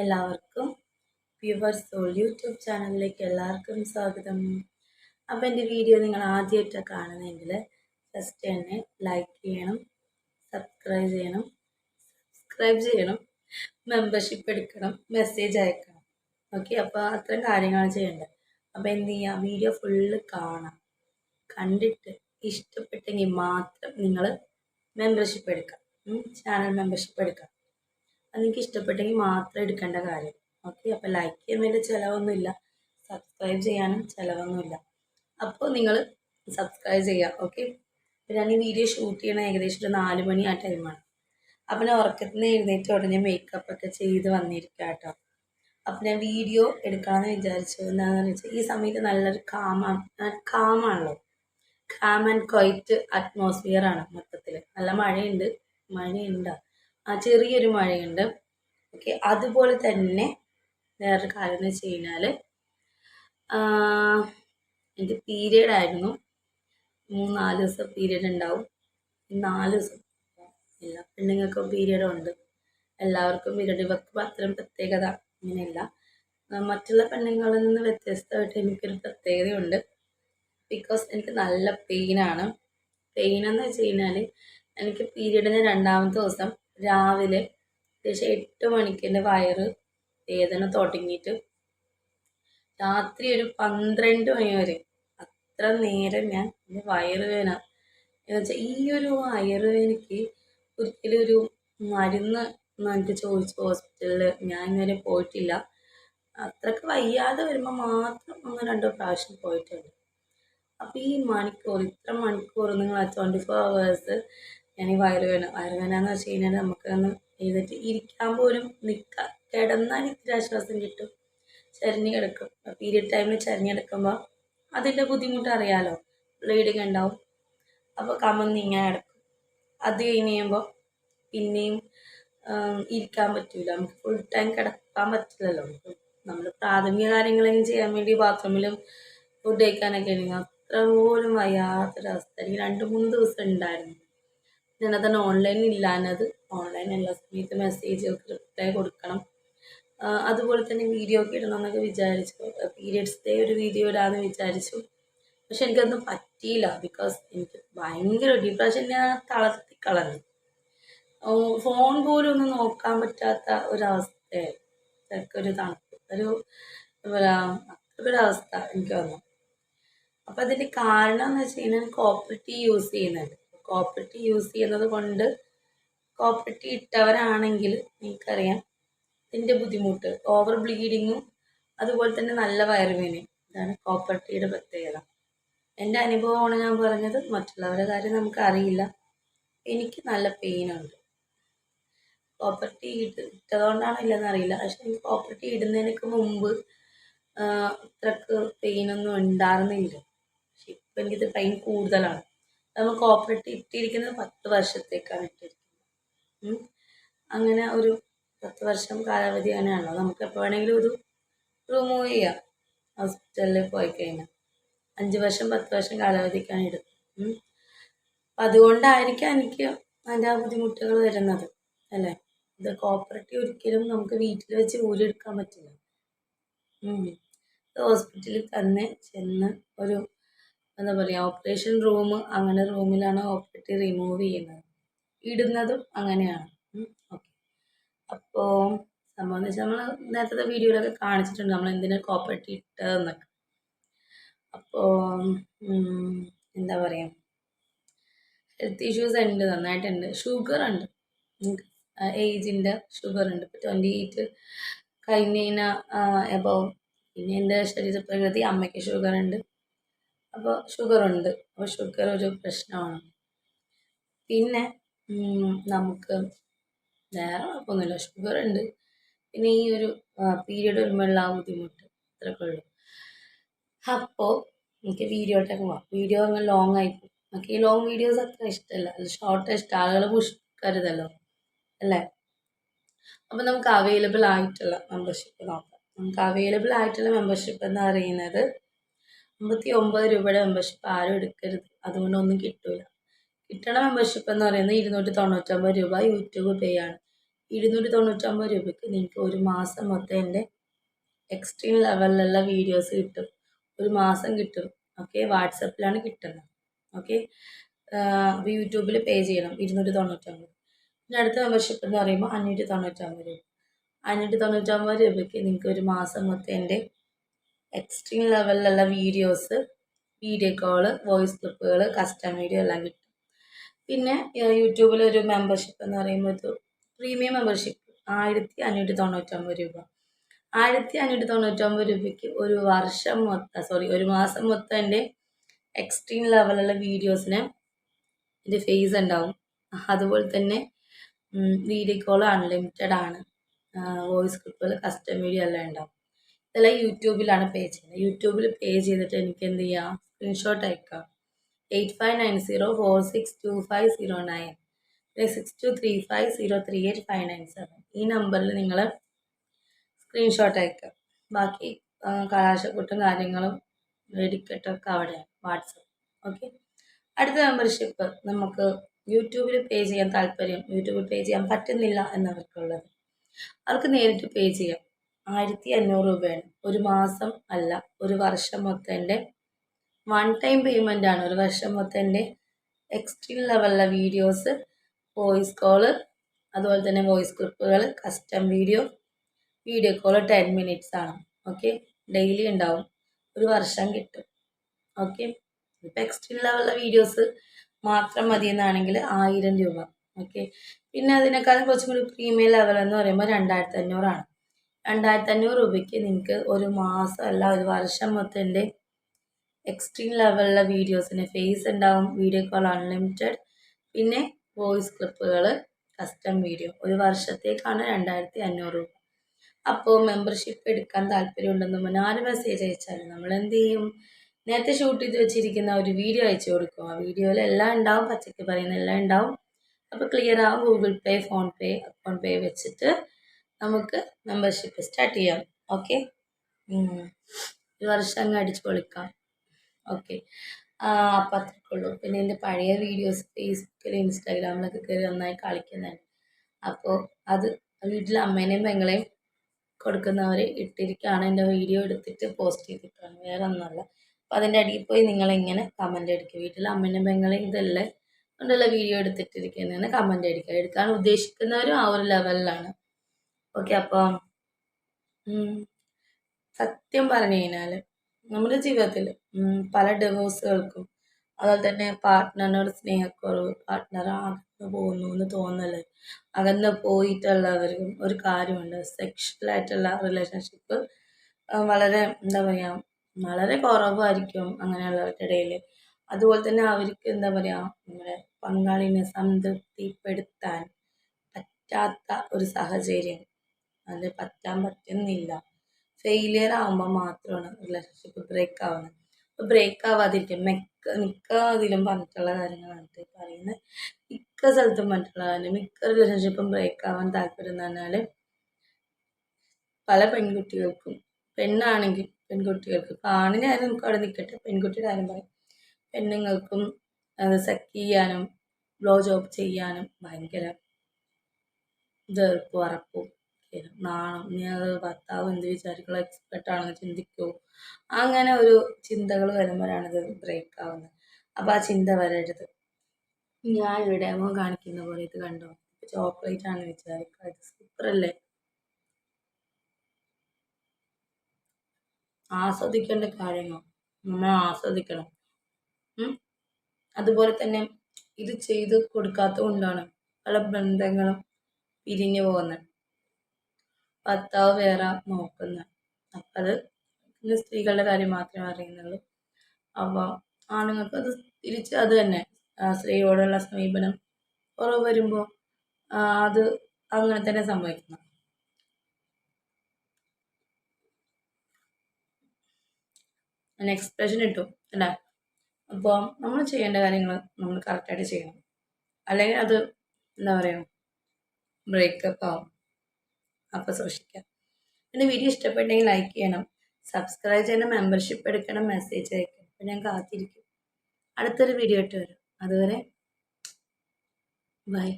എല്ലാവർക്കും pure soul YouTube ചാനലിലേക്ക് എല്ലാവർക്കും സ്വാഗതം. അപ്പോൾ എന്റെ വീഡിയോ നിങ്ങൾ ആദ്യമായിട്ടാണ് കാണുന്നതെങ്കിൽ ഫസ്റ്റ് തന്നെ ലൈക്ക് ചെയ്യണം സബ്സ്ക്രൈബ് ചെയ്യണം സബ്സ്ക്രൈബ് ചെയ്യണം മെമ്പർഷിപ്പ് എടുക്കണം മെസ്സേജ് അയക്കണം. ഓക്കെ അപ്പോൾ അത്രയും കാര്യങ്ങളാണ് ചെയ്യേണ്ടത്. അപ്പോൾ എന്ത് ചെയ്യുക വീഡിയോ ഫുള്ള് കാണാം. കണ്ടിട്ട് ഇഷ്ടപ്പെട്ടെങ്കിൽ മാത്രം നിങ്ങൾ മെമ്പർഷിപ്പ് എടുക്കാം. ചാനൽ മെമ്പർഷിപ്പ് എടുക്കാം. അത് നിങ്ങൾക്ക് ഇഷ്ടപ്പെട്ടെങ്കിൽ മാത്രം എടുക്കേണ്ട കാര്യം. ഓക്കെ അപ്പോൾ ലൈക്ക് ചെയ്യാൻ വേണ്ടി ചിലവൊന്നുമില്ല. സബ്സ്ക്രൈബ് ചെയ്യാനും ചിലവൊന്നുമില്ല. അപ്പോൾ നിങ്ങൾ സബ്സ്ക്രൈബ് ചെയ്യുക ഓക്കെ ഞാൻ ഈ വീഡിയോ ഷൂട്ട് ചെയ്യണ ഏകദേശം ഒരു നാല് മണി ആ ടൈമാണ് അപ്പം ഞാൻ ഉറക്കത്തിൽ നിന്ന് എഴുന്നേറ്റ് ഉടനെ മേക്കപ്പ് ഒക്കെ ചെയ്ത് വന്നിരിക്കുക കേട്ടോ. അപ്പം ഞാൻ വീഡിയോ എടുക്കണമെന്ന് വിചാരിച്ചു. എന്താണെന്ന് വെച്ചാൽ ഈ സമയത്ത് നല്ലൊരു കാമാണ് കാമാണല്ലോ കാം ആൻഡ് ക്വൈറ്റ് അറ്റ്മോസ്ഫിയർ ആണ് മൊത്തത്തിൽ നല്ല മഴയുണ്ട്. മഴയുണ്ട്. ആ ചെറിയൊരു മഴയുണ്ട്. ഓക്കെ അതുപോലെ തന്നെ വേറൊരു കാര്യം എന്ന് വെച്ച് കഴിഞ്ഞാൽ എനിക്ക് പീരീഡ് ആയിരുന്നു. മൂന്നാൽ ദിവസം പീരീഡ് ഉണ്ടാവും. നാല് ദിവസം എല്ലാ പെണ്ണുങ്ങൾക്കും പീരിയഡ് ഉണ്ട്. എല്ലാവർക്കും പീരീഡ് ഇവർക്ക് അത്രയും പ്രത്യേകത അങ്ങനെയല്ല. മറ്റുള്ള പെണ്ണുങ്ങളിൽ നിന്ന് വ്യത്യസ്തമായിട്ട് എനിക്കൊരു പ്രത്യേകതയുണ്ട്. ബിക്കോസ് എനിക്ക് നല്ല പെയിനാണ് പെയിൻ എന്ന് വെച്ച് കഴിഞ്ഞാൽ എനിക്ക് പീരീഡിന് രണ്ടാമത്തെ ദിവസം രാവിലെ ഏകദേശം എട്ട് മണിക്ക് എന്റെ വയറ് വേദന തുടങ്ങിയിട്ട് രാത്രി ഒരു പന്ത്രണ്ട് മണി വരെ അത്ര നേരം ഞാൻ എന്റെ വയറുവേദന എന്ന് വെച്ചാൽ ഈ ഒരു വയറുവേദനയ്ക്ക് ഒരിക്കലും ഒരു മരുന്ന് എനിക്ക് ചോദിച്ചു ഹോസ്പിറ്റലിൽ ഞാൻ ഇതുവരെ പോയിട്ടില്ല. അത്രയ്ക്ക് വയ്യാതെ വരുമ്പോൾ മാത്രം ഒന്ന് രണ്ടോ പ്രാവശ്യം പോയിട്ടുണ്ട്. അപ്പോൾ ഈ മണിക്കൂർ ഇത്ര മണിക്കൂർ നിങ്ങൾ ട്വന്റി ഫോർ അവേഴ്സ് ഞാൻ ഈ വയറുവേന വയറുവേന എന്ന് വെച്ച് കഴിഞ്ഞാൽ നമുക്കൊന്ന് എഴുന്നേറ്റ് ഇരിക്കാൻ പോലും നിൽക്കാം കിടന്നാൽ ഇത്തിരി ആശ്വാസം കിട്ടും. ചരിഞ്ഞ് കിടക്കും. പീരിയഡ് ടൈമിൽ ചരിഞ്ഞ് കിടക്കുമ്പോൾ അതിന്റെ ബുദ്ധിമുട്ട് അറിയാലോ? ബ്ലീഡിങ് ഉണ്ടാവും. അപ്പോൾ കമന്ന് ഇങ്ങനെ കിടക്കും. അത് കഴിഞ്ഞ് കഴിയുമ്പോൾ പിന്നെയും ഇരിക്കാൻ പറ്റില്ല നമുക്ക് ഫുൾ ടൈം കിടക്കാൻ പറ്റില്ലല്ലോ. നമ്മൾ പ്രാഥമിക കാര്യങ്ങളെങ്കിലും ചെയ്യാൻ വേണ്ടി ബാത്റൂമിലും ഫുഡ് കഴിക്കാനൊക്കെ ആണെങ്കിൽ അത്ര പോലും വയ്യാത്തൊരവസ്ഥ. എനിക്ക് രണ്ട് മൂന്ന് ദിവസം ഉണ്ടായിരുന്നു. ഞാനതന്നെ ഓൺലൈനിൽ ഇല്ലാഞ്ഞത് ഓൺലൈൻ എല്ലാ സമയത്ത് മെസ്സേജ് റിപ്ലൈ കൊടുക്കണം. അതുപോലെ തന്നെ വീഡിയോ ഒക്കെ ഇടണം എന്നൊക്കെ വിചാരിച്ചു. പീരിയഡ്സ് ഡേ ഒരു വീഡിയോ ഇടാമെന്ന് വിചാരിച്ചു. പക്ഷെ എനിക്കതൊന്നും പറ്റിയില്ല. ബിക്കോസ് എനിക്ക് ഭയങ്കര ഡിപ്രഷൻ ഞാൻ തളർത്തി കളഞ്ഞു ഫോൺ പോലും ഒന്നും നോക്കാൻ പറ്റാത്ത ഒരവസ്ഥയായി. ഒരു തണുപ്പ്. ഒരു അത്രയൊരവസ്ഥ എനിക്ക് വന്നു. അപ്പം അതിന്റെ കാരണം എന്ന് വെച്ച് കഴിഞ്ഞാൽ കോപ്പറേറ്റീവ് യൂസ് ചെയ്യുന്നുണ്ട്. കോപ്പറേറ്റീവ് യൂസ് ചെയ്യുന്നത് കൊണ്ട് കോപ്പർട്ടി ഇട്ടവരാണെങ്കിൽ നിങ്ങൾക്കറിയാം ഇതിന്റെ ബുദ്ധിമുട്ട് ഓവർ ബ്ലീഡിങ്ങും അതുപോലെ തന്നെ നല്ല വയറുവേനയും ഇതാണ് കോപ്പർട്ടിയുടെ പ്രത്യേകത. എന്റെ അനുഭവമാണ് ഞാൻ പറഞ്ഞത്. മറ്റുള്ളവരുടെ കാര്യം നമുക്കറിയില്ല. എനിക്ക് നല്ല പെയിനുണ്ട് കോപ്പർട്ടി ഇട്ട് ഇട്ടതുകൊണ്ടാണോ ഇല്ലെന്ന് അറിയില്ല. പക്ഷെ എനിക്ക് കോപ്പർട്ടി ഇടുന്നതിനൊക്കെ മുമ്പ് ഇത്രക്ക് പെയിനൊന്നും ഉണ്ടായിരുന്നില്ല. പക്ഷെ ഇപ്പം എനിക്കിത് പെയിൻ കൂടുതലാണ്. നമ്മൾ കോപ്പറേറ്റ് ഇട്ടിരിക്കുന്നത് പത്ത് വർഷത്തേക്കാണ് ഇട്ടിരിക്കുന്നത്. അങ്ങനെ ഒരു പത്ത് വർഷം കാലാവധി അങ്ങനെയാണല്ലോ. നമുക്ക് എപ്പോൾ വേണമെങ്കിലും ഒരു റിമൂവ് ചെയ്യാം. ഹോസ്പിറ്റലിൽ പോയി കഴിഞ്ഞാൽ. അഞ്ച് വർഷം പത്ത് വർഷം കാലാവധിക്കാണ് ഇടുന്നത് അപ്പം അതുകൊണ്ടായിരിക്കാം എനിക്ക് അതിന്റെ ആ ബുദ്ധിമുട്ടുകൾ വരുന്നത് അല്ലേ? ഇത് കോപ്പറേറ്റീവ് ഒരിക്കലും നമുക്ക് വീട്ടിൽ വെച്ച് ഊരിയെടുക്കാൻ പറ്റില്ല. ഹോസ്പിറ്റലിൽ തന്നെ ചെന്ന് ഒരു എന്താ പറയുക ഓപ്പറേഷൻ റൂം അങ്ങനെ റൂമിലാണ് ഓപ്പറേറ്റ് റിമൂവ് ചെയ്യുന്നത്. ഇടുന്നതും അങ്ങനെയാണ്. ഓക്കെ അപ്പോൾ സംഭവം എന്ന് വെച്ചാൽ നമ്മൾ നേരത്തെ വീഡിയോയിലൊക്കെ കാണിച്ചിട്ടുണ്ട് നമ്മൾ എന്തിനാ കോപ്പറേറ്റ് ഇട്ടതെന്നൊക്കെ. അപ്പോൾ എന്താ പറയുക ഹെൽത്ത് ഇഷ്യൂസ് ഉണ്ട് നന്നായിട്ടുണ്ട്. ഷുഗർ ഉണ്ട്. ഏജിന്റെ ഷുഗർ ഉണ്ട്. ഇപ്പോൾ ട്വന്റി എയ്റ്റ് കഴിഞ്ഞ് കഴിഞ്ഞാൽ എബവ് പിന്നെ എന്റെ ശരീരപ്രകൃതി അമ്മയ്ക്ക് ഷുഗർ ഉണ്ട്. അപ്പോൾ ഷുഗർ ഉണ്ട്. അപ്പോൾ ഷുഗർ ഒരു പ്രശ്നമാണ്. പിന്നെ നമുക്ക് വേറെ കുഴപ്പമൊന്നുമില്ല. ഉണ്ട്. പിന്നെ ഈ ഒരു പീരീഡ് വരുമ്പോഴുള്ള ആ ബുദ്ധിമുട്ട്. അത്രയൊക്കെ ഉള്ളൂ. അപ്പോൾ എനിക്ക് വീഡിയോട്ടൊക്കെ പോവാം. വീഡിയോ അങ്ങ് ലോങ് ആയിപ്പോയി നമുക്ക് ഈ ലോങ് വീഡിയോസ് അത്ര ഇഷ്ടമല്ല. ഷോർട്ട് ഇഷ്ടം. ആളുകൾ പുഷ്കരുതല്ലോ അല്ലേ? അപ്പോൾ നമുക്ക് അവൈലബിൾ ആയിട്ടുള്ള മെമ്പർഷിപ്പ് നോക്കാം. നമുക്ക് അവൈലബിൾ ആയിട്ടുള്ള മെമ്പർഷിപ്പ് എന്ന് പറയുന്നത് അമ്പത്തി ഒമ്പത് രൂപയുടെ മെമ്പർഷിപ്പ് ആരും എടുക്കരുത്. അതുകൊണ്ടൊന്നും കിട്ടില്ല കിട്ടണ മെമ്പർഷിപ്പ് എന്ന് പറയുന്നത് ഇരുന്നൂറ്റി തൊണ്ണൂറ്റൊമ്പത് രൂപ യൂട്യൂബ് പേ ആണ്. ഇരുന്നൂറ്റി തൊണ്ണൂറ്റൊമ്പത് രൂപയ്ക്ക് നിങ്ങൾക്ക് ഒരു മാസം മൊത്തം എന്റെ എക്സ്ട്രീം ലെവലിലുള്ള വീഡിയോസ് കിട്ടും. ഒരു മാസം കിട്ടും. ഓക്കെ വാട്സപ്പിലാണ് കിട്ടുന്നത്. ഓക്കെ അപ്പോൾ യൂട്യൂബിൽ പേ ചെയ്യണം. ഇരുന്നൂറ്റി തൊണ്ണൂറ്റൊമ്പത്. പിന്നെ അടുത്ത മെമ്പർഷിപ്പ് എന്ന് പറയുമ്പോൾ അഞ്ഞൂറ്റി തൊണ്ണൂറ്റൊമ്പത് രൂപ. അഞ്ഞൂറ്റി തൊണ്ണൂറ്റൊമ്പത് രൂപയ്ക്ക് നിങ്ങൾക്ക് ഒരു മാസം മൊത്തം എന്റെ എക്സ്ട്രീം ലെവലിലുള്ള വീഡിയോസ് വീഡിയോ കോൾ വോയിസ് ക്ലിപ്പുകൾ കസ്റ്റം വീഡിയോ എല്ലാം കിട്ടും. പിന്നെ യൂട്യൂബിൽ ഒരു മെമ്പർഷിപ്പ് എന്ന് പറയുമ്പോൾ പ്രീമിയം മെമ്പർഷിപ്പ് ആയിരത്തി അഞ്ഞൂറ്റി തൊണ്ണൂറ്റൊമ്പത് രൂപ. ആയിരത്തി അഞ്ഞൂറ്റി തൊണ്ണൂറ്റൊമ്പത് രൂപയ്ക്ക് ഒരു വർഷം മൊത്തം സോറി ഒരു മാസം മൊത്തം എന്റെ എക്സ്ട്രീം ലെവലുള്ള വീഡിയോസിന് എന്റെ ഫേസ് ഉണ്ടാവും. അതുപോലെ തന്നെ വീഡിയോ കോൾ അൺലിമിറ്റഡ് ആണ്. വോയിസ് ക്ലിപ്പുകൾ കസ്റ്റം വീഡിയോ എല്ലാം ഉണ്ടാവും. ഇതെല്ലാം യൂട്യൂബിലാണ് പേ ചെയ്യുന്നത്. യൂട്യൂബിൽ പേ ചെയ്തിട്ട് എനിക്ക് എന്ത് ചെയ്യാം? സ്ക്രീൻഷോട്ട് അയക്കാം. Eight five nine zero four six two five zero nine പിന്നെ six two three five zero three eight five nine seven ഈ നമ്പറിൽ നിങ്ങൾ സ്ക്രീൻഷോട്ട് അയക്കുക ബാക്കി കലാശക്കൂട്ടും കാര്യങ്ങളും വെടിക്കെട്ടൊക്കെ അവിടെയാണ് വാട്സപ്പ്. ഓക്കെ അടുത്ത മെമ്പർഷിപ്പ് നമുക്ക് യൂട്യൂബിൽ പേ ചെയ്യാൻ താല്പര്യം. യൂട്യൂബിൽ പേ ചെയ്യാൻ പറ്റുന്നില്ല എന്നവർക്കുള്ളത് അവർക്ക് നേരിട്ട് പേ ചെയ്യാം. ആയിരത്തി അഞ്ഞൂറ് രൂപയാണ്. ഒരു മാസം അല്ല ഒരു വർഷം മൊത്തം എന്റെ വൺ ടൈം പേയ്മെന്റ് ആണ്. ഒരു വർഷം മൊത്തം എന്റെ എക്സ്ട്രീം ലെവലിലെ വീഡിയോസ് വോയിസ് കോൾ അതുപോലെ തന്നെ voice ക്ലിപ്പുകൾ custom video video call ten minutes ആണ്. ഓക്കെ ഡെയിലി ഉണ്ടാവും. ഒരു വർഷം കിട്ടും. ഓക്കെ ഇപ്പം എക്സ്ട്രീം ലെവലിലെ വീഡിയോസ് മാത്രം മതി എന്നാണെങ്കിൽ ആയിരം രൂപ. ഓക്കെ പിന്നെ അതിനേക്കാളും കുറച്ചും കൂടി പ്രീമിയം ലെവൽ എന്ന് പറയുമ്പോൾ രണ്ടായിരത്തി അഞ്ഞൂറാണ് രണ്ടായിരത്തി അഞ്ഞൂറ് രൂപയ്ക്ക് നിങ്ങൾക്ക് ഒരു മാസം അല്ല ഒരു വർഷം മൊത്തത്തിന്റെ എക്സ്ട്രീം ലെവലിലെ വീഡിയോസിന് ഫേസ് ഉണ്ടാവും വീഡിയോ കോൾ അൺലിമിറ്റഡ് പിന്നെ വോയിസ് ക്ലിപ്പുകൾ കസ്റ്റം വീഡിയോ ഒരു വർഷത്തേക്കാണ് രണ്ടായിരത്തി അഞ്ഞൂറ് രൂപ. അപ്പോൾ മെമ്പർഷിപ്പ് എടുക്കാൻ താല്പര്യമുണ്ടെന്ന് മുന്നേ ആര് മെസ്സേജ് അയച്ചാൽ നമ്മൾ എന്ത് ചെയ്യും? നേരത്തെ ഷൂട്ട് ചെയ്ത് വെച്ചിരിക്കുന്ന ഒരു വീഡിയോ അയച്ചു കൊടുക്കും. ആ വീഡിയോയിൽ എല്ലാം ഉണ്ടാവും പച്ചക്ക് പറയുന്ന എല്ലാം ഉണ്ടാവും. അപ്പോൾ ക്ലിയർ ആവും Google Pay PhonePe account pay വെച്ചിട്ട് നമുക്ക് മെമ്പർഷിപ്പ് സ്റ്റാർട്ട് ചെയ്യാം. ഓക്കെ ഒരു വർഷം അങ്ങ് അടിച്ച് പൊളിക്കാം. ഓക്കെ അപ്പം അത്രക്കുള്ളൂ പിന്നെ എന്റെ പഴയ വീഡിയോസ് ഫേസ്ബുക്കിൽ ഇൻസ്റ്റാഗ്രാമിലൊക്കെ കയറി നന്നായി കളിക്കുന്നുണ്ട്. അപ്പോൾ അത് വീട്ടിലെ അമ്മേനെയും പെങ്ങളെയും കൊടുക്കുന്നവർ ഇട്ടിരിക്കുകയാണ്. എന്റെ വീഡിയോ എടുത്തിട്ട് പോസ്റ്റ് ചെയ്തിട്ടാണ്. വേറെ ഒന്നുമല്ല അപ്പോൾ അതിന്റെ അടിയിൽ പോയി നിങ്ങളിങ്ങനെ കമന്റ് അടിക്കുക? വീട്ടിലെ അമ്മേനെയും പെങ്ങളെയും ഇതല്ലേ? കൊണ്ടുള്ള വീഡിയോ എടുത്തിട്ടിരിക്കുന്നതിന് കമന്റ് അടിക്കുക. എടുക്കാൻ ഉദ്ദേശിക്കുന്നവരും ആ ഒരു ലെവലിലാണ് ഓക്കെ അപ്പം സത്യം പറഞ്ഞു കഴിഞ്ഞാൽ നമ്മുടെ ജീവിതത്തിൽ പല ഡിവോഴ്സുകൾക്കും അതുപോലെ തന്നെ പാർട്ട്ണറിനോട് സ്നേഹക്കുറവ് പാർട്ട്ണർ അകന്നു പോകുന്നു എന്ന് തോന്നൽ അകന്ന് പോയിട്ടുള്ളവർക്കും ഒരു കാര്യമുണ്ട്. സെക്ഷലായിട്ടുള്ള റിലേഷൻഷിപ്പ് വളരെ എന്താ പറയാ വളരെ കുറവായിരിക്കും അങ്ങനെയുള്ളവരുടെ ഇടയിൽ അതുപോലെ തന്നെ അവർക്ക് എന്താ പറയാ നമ്മുടെ പങ്കാളിനെ സംതൃപ്തിപ്പെടുത്താൻ പറ്റാത്ത ഒരു സാഹചര്യം. അത് പറ്റാൻ പറ്റുന്നില്ല. ഫെയിലിയർ ആകുമ്പോൾ മാത്രമാണ് റിലേഷൻഷിപ്പ് ബ്രേക്ക് ആവുന്നത്. അപ്പോൾ ബ്രേക്ക് ആവാതിരിക്കാൻ മിക്ക മിക്ക ഇതിലും പറഞ്ഞിട്ടുള്ള കാര്യങ്ങളാണ് പറയുന്നത് മിക്ക സ്ഥലത്തും പറഞ്ഞിട്ടുള്ള കാര്യം മിക്ക റിലേഷൻഷിപ്പും ബ്രേക്ക് ആവാൻ താല്പര്യം എന്ന് പല പെൺകുട്ടികൾക്കും പെണ്ണാണെങ്കിൽ പെൺകുട്ടികൾക്ക് ആണിനായാലും നമുക്ക് അവിടെ നിൽക്കട്ടെ പെൺകുട്ടിയുടെ കാര്യം പറയും. പെണ്ണുങ്ങൾക്കും സെക്ക് ചെയ്യാനും ബ്ലോ ജോബ് ചെയ്യാനും ഭയങ്കര വെറുപ്പും അറപ്പും നാണം. ഇനി അത് ഭർത്താവ് എന്ത് വിചാരിക്കുള്ള എക്സ്പെർട്ട് ആണെന്ന് ചിന്തിക്കുമോ അങ്ങനെ ഒരു ചിന്തകൾ വരുമ്പോഴാണ് ഇത് ബ്രേക്ക് ആവുന്നത്. അപ്പോൾ ആ ചിന്ത വരരുത്. ഞാൻ ഇവിടെ ഡെമോ കാണിക്കുന്ന പോലെ ഇത് കണ്ടോ? ചോക്ലേറ്റ് ആണ് വിചാരിക്കുക ഇത് സൂപ്പറല്ലേ ആസ്വദിക്കേണ്ട കാര്യങ്ങൾ. നമ്മൾ ആസ്വദിക്കണം. അതുപോലെ തന്നെ ഇത് ചെയ്ത് കൊടുക്കാത്തത് കൊണ്ടാണ് പല ബന്ധങ്ങളും പിരിഞ്ഞു പോകുന്നത്. ഭർത്താവ് വേറെ നോക്കുന്നത് അത് സ്ത്രീകളുടെ കാര്യം മാത്രമേ അറിയുന്നുള്ളൂ. അപ്പോൾ ആണുങ്ങൾക്ക് അത് തിരിച്ച് അത് തന്നെ. സ്ത്രീയോടുള്ള സമീപനം കുറവ് വരുമ്പോൾ അത് അങ്ങനെ തന്നെ സംഭവിക്കുന്നു. എക്സ്പ്രഷൻ കിട്ടും അല്ലേ? അപ്പോൾ നമ്മൾ ചെയ്യേണ്ട കാര്യങ്ങൾ നമ്മൾ കറക്റ്റായിട്ട് ചെയ്യണം. അല്ലെങ്കിൽ അത് എന്താ പറയുക ബ്രേക്കപ്പ് ആവും. അപ്പോൾ സൂക്ഷിക്കാം. എന്റെ വീഡിയോ ഇഷ്ടപ്പെട്ടെങ്കിൽ ലൈക്ക് ചെയ്യണം. സബ്സ്ക്രൈബ് ചെയ്യണം. മെമ്പർഷിപ്പ് എടുക്കണം. മെസ്സേജ് അയക്കണം. അപ്പോൾ ഞാൻ കാത്തിരിക്കും. അടുത്തൊരു വീഡിയോ ഇട്ട് വരും. അതുവരെ ബൈ